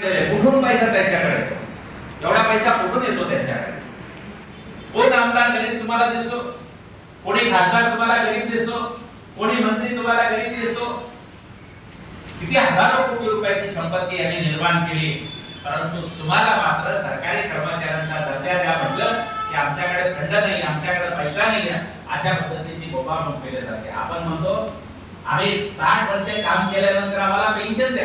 कुठून पैसा त्यांच्याकडे? एवढा पैसा कुठून येतो त्यांच्याकडे? कोण आमदार गरीब तुम्हाला दिसतो? कोणी खासदार तुम्हाला गरीब दिसतो? कोणी मंत्री तुम्हाला गरीब दिसतो? किती हजारो कोटी रुपयाची संपत्ती यांनी निर्माण केली. परंतु तुम्हाला मात्र सरकारी कर्मचाऱ्यांचा दर्जा द्या म्हटलं की आमच्याकडे फंड नाही आमच्याकडे पैसा नाही अशा पद्धतीची बोबाबोब केली जाते. आपण म्हणतो आम्ही साठ वर्षे काम केल्यानंतर आम्हाला पेन्शन द्या.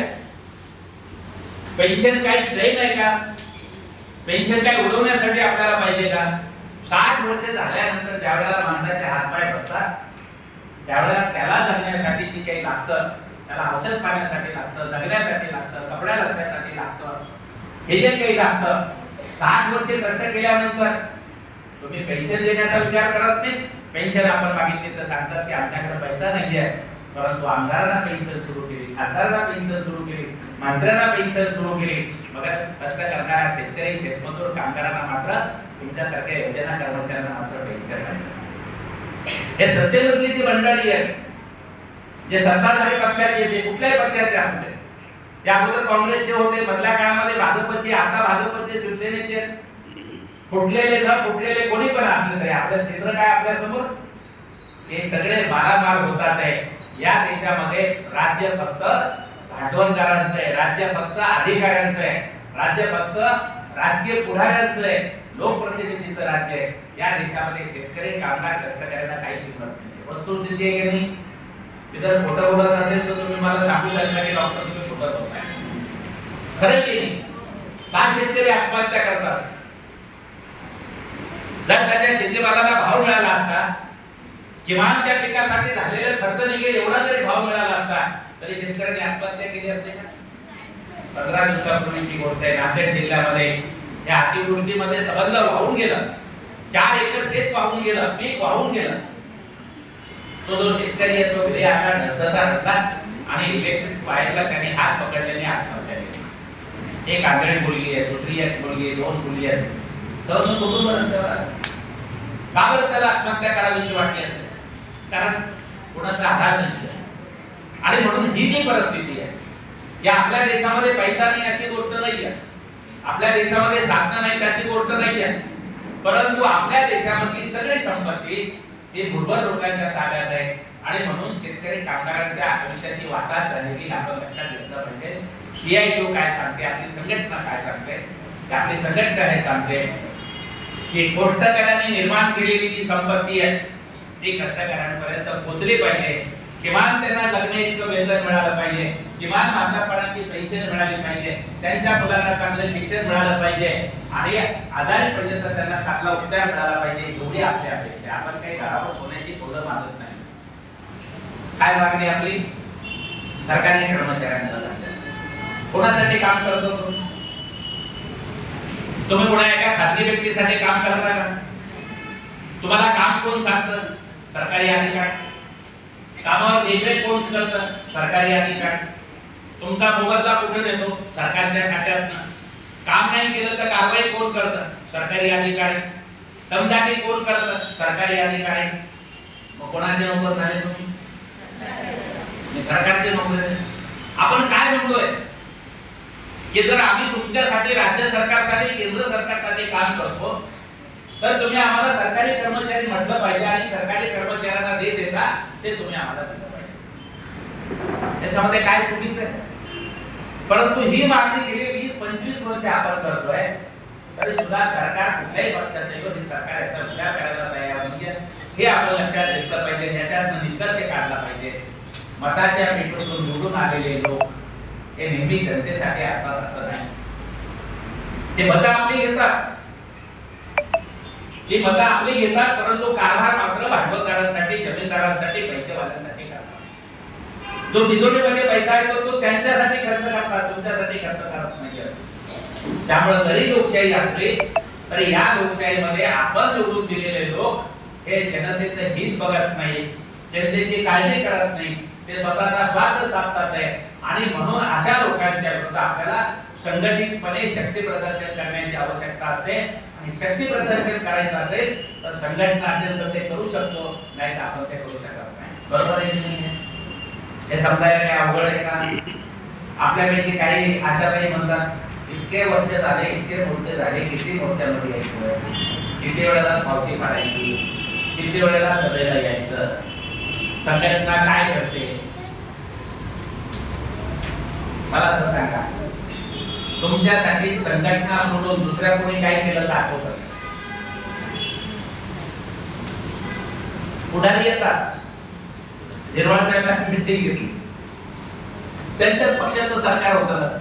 पेन्शन काही ट्रेन आहे का? पेन्शन काय उडवण्यासाठी आपल्याला पाहिजे का? साठ वर्ष झाल्यानंतर ज्यावेळेला माणसाचे हातपाय बसतात त्यावेळेला त्याला जगण्यासाठी जी काही लागतं त्याला औषध पाण्यासाठी लागतं जगण्यासाठी लागतं कपड्या लागण्यासाठी लागतं. हे जे काही लागतं साठ वर्षे कष्ट केल्यानंतर तुम्ही पेन्शन देण्याचा विचार करत नाही. पेन्शन आपण मागितली तर सांगतात की आमच्याकडे पैसा नाही आहे परंतु आमदारांना पेन्शन सुरू केली खासदारांना पेन्शन सुरू केली मंत्र्यांना पेन्शन सुरू केली. मगर कष्ट करणाऱ्या शेतकरी शेतमजूर कामगारांना मात्र तुमच्यासारख्या योजना कर्मचाऱ्यांना मात्र पेन्शन नाही. हे सत्तेमधली जी मंडळी आहे. जे सत्ताधारी पक्षाचे जे कुठल्याही पक्षाचे असते ते अगोदर काँग्रेसचे होते मधल्या काळामध्ये भाजपचे आता भाजपचे शिवसेनेचे. फुटलेले न फुटलेले कोणी पण असले तरी आपलं चित्र काय आपल्यासमोर? हे सगळे मारामार होतात आहे. या देशामध्ये राज्य फक्त भांडवलदारांचं आहे राज्य फक्त अधिकाऱ्यांचं आहे राज्य फक्त राजकीय पुढाऱ्यांचं आहे लोकप्रतिनिधीचं राज्य आहे. या देशामध्ये शेतकरी कामगार कष्टकऱ्यांना काही किंमत नाही. वस्तुस्थिती आहे की नाही? तिथं जर खोटं बोलत असेल तर तुम्ही मला सांगू शकता की डॉक्टर तुम्ही खोटं बोलताय. खरं की नाही? का शेतकरी आत्महत्या करतात. जर त्याच्या शेतीमालाला भाव मिळाला असता किमान त्या पिकासाठी झालेले खर्च निघेल एवढा जरी भाव मिळाला असता तरी शेतकऱ्यांनी आत्महत्या केली असते का? पंधरा दिवसापूर्वीची गोष्ट आहे. नांदेड जिल्ह्यामध्ये या अतिवृष्टीमध्ये सबंध वाहून गेलं. चार एकर शेत वाहून गेलं पीक वाहून गेलं. तो जो शेतकरी आहे तो घरी आता तसा होता आणि इलेक्ट्रिक वायरला त्यांनी हात पकडल्याने आत्महत्या केली. एक आंधळी मुलगी आहे दुसरी एक मुलगी आहे दोन मुली आहेत. तर बघून बरं का बरं त्याला आत्महत्या करावीशी वाटली असेल? कारण कोणाचा आधार नाही आणि म्हणून ही जी परिस्थिती आहे की आपल्या देशामध्ये पैसा नाही अशी गोष्ट नाही आहे. आपल्या देशामध्ये साधनं नाहीत अशी गोष्ट नाही आहे. परंतु आपल्या देशामधली सगळी संपत्ती ही भूर्भर लोकांच्या ताब्यात आहे. आणि म्हणून शेतकरी कामगारांच्या आयुष्याची वाटात झालेली आपण लक्षात घेतलं पाहिजे. सीआयटीओ काय सांगते आपली संघटना काय सांगते आपली संघटना हे सांगते की त्याने निर्माण केलेली जी संपत्ती आहे ती कष्टकऱ्यांपर्यंत पोहोचली पाहिजे. किमान त्यांना जगणे इतकं वेतन मिळालं पाहिजे. किमान म्हातारपणाची पेन्शन मिळाली पाहिजे. त्यांच्या मुलांना चांगलं शिक्षण मिळालं पाहिजे. आणि आजारी त्यांना चांगला उपचार मिळाला पाहिजे एवढी आपली अपेक्षा. आपण काही घरावर होण्याची थोडं मागत नाही. काय मागणी आपली? सरकारी कर्मचाऱ्यांना कोणासाठी काम करतो तुम्ही कोणा एका खाजगी व्यक्तीसाठी काम करता का? तुम्हाला काम कोण सांगतं? सरकारी अधिकार. कामावर देखरेख कोण करतं? सरकारी अधिकार. तुमचा मोबदला कुठे देतो सरकारच्या खात्यात काम नाही केलं तर कारवाई कोण करतं? सरकारी अधिकारी समजाकी कोण करतं? सरकारी अधिकारी मग कोणाचे नोकर झाले तुम्ही? सरकारचे नोकर आपण काय म्हणतोय? की जर आम्ही तुमच्यासाठी राज्य सरकारसाठी केंद्र सरकारसाठी काम करतो तर तुम्ही आम्हाला सरकारी कर्मचारी म्हटलं पाहिजे आणि सरकारी कर्मचाऱ्यांना दे देता ते तुम्ही आम्हाला दिलं पाहिजे. त्याच्यामध्ये काय चुकीचं आहे? परंतु ही मागणी गेली वीस पंचवीस वर्ष आपण करतोय तरी सुद्धा सरकार कुठल्याही पक्षाचं किंवा हे सरकार याचा विचार करायला तयार नाहीये. हे आपण लक्षात घेतलं पाहिजे याच्यात निष्कर्ष काढला पाहिजे. मताच्या पेटूतून निवडून आलेले लोक हे नेहमी जनतेसाठी असतात असं नाही. ते मतं आपली घेतात. ही मतं आपले घेतात परंतु कारभार मात्र भांडवलदारांसाठी जमीनदारांसाठी पैसेवाल्यांसाठी करतात. जो तिजोरीमध्ये पैसा येतो तो त्यांच्यासाठी खर्च करतात तुमच्यासाठी खर्च करत नाही त्यामुळे जरी लोकशाही असली तरी या लोकशाहीमध्ये आपण निवडून दिलेले लोक हे जनतेचं हित बघत नाही जनतेची काळजी करत नाही ते स्वतःचा स्वार्थ साधतात आहे. आणि म्हणून अशा लोकांच्या विरुद्ध आपल्याला संघटितपणे शक्ती प्रदर्शन करण्याची आवश्यकता असते. आणि शक्ती प्रदर्शन करायचं असेल तर संघटना असेल तर ते करू शकतो नाही तर आपण ते करू शकत नाही. बरोबर आहे हे समजायला काही अवघड आहे का? आपल्यापैकी काही आशाताई म्हणतात इतके वर्ष झाले इतके मोठे झाले किती मोठ्यामध्ये यायचं किती वेळेला पावती काढायची? किती वेळेला सभेला यायचं? संघटना काय करते? मला तर सांगा. तुमच्यासाठी संघटना सोडून दुसऱ्या कोणी काय केलं तर आठवत? पुढारी येतात. निर्वाळ साहेबांनी मिटिंग घेतली. त्यांच्याच पक्षाचं सरकार होतं.